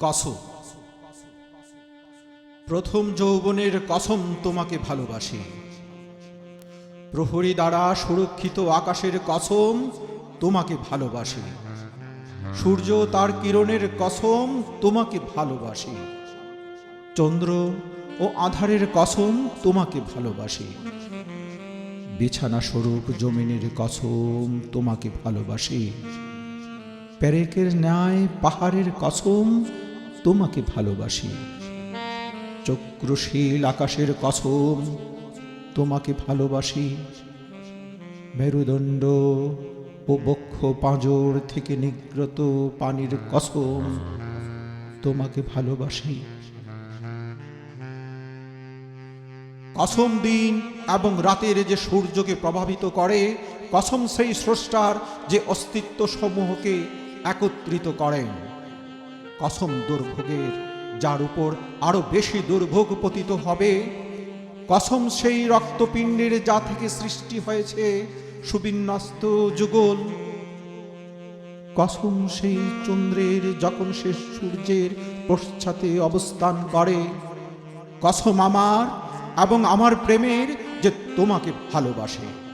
কসম। প্রথম যৌবনের কসম তোমাকে ভালোবাসি। প্রহরী দ্বারা সুরক্ষিত আকাশের কসম তোমাকে ভালোবাসি। সূর্য তার কিরণের কসম তোমাকে ভালোবাসি। চন্দ্র ও আধারের কসম তোমাকে ভালোবাসি। বিছানা স্বরূপ জমিনের কসম তোমাকে ভালোবাসি। প্যারেকের ন্যায় পাহাড়ের কসম তোমাকে ভালোবাসি। চক্রশীল আকাশের কসম, তোমাকে ভালোবাসি। মেরুদণ্ড ও বক্ষ পাঁজর থেকে নিগ্রত পানির কসম, তোমাকে ভালোবাসি। কসম দিন এবং রাতের যে সূর্যকে প্রভাবিত করে, কসম সেই স্রষ্টার যে অস্তিত্ব সমূহকে একত্রিত করেন। কসম দুর্ভোগের, যার উপর আরও বেশি দুর্ভোগ পতিত হবে। কসম সেই রক্তপিণ্ডের যা থেকে সৃষ্টি হয়েছে, সুবিন্যস্ত যুগল। কসম সেই চন্দ্রের যখন সে সূর্যের পশ্চাতে অবস্থান করে। কসম আমার এবং আমার প্রেমের যে তোমাকে ভালোবাসে।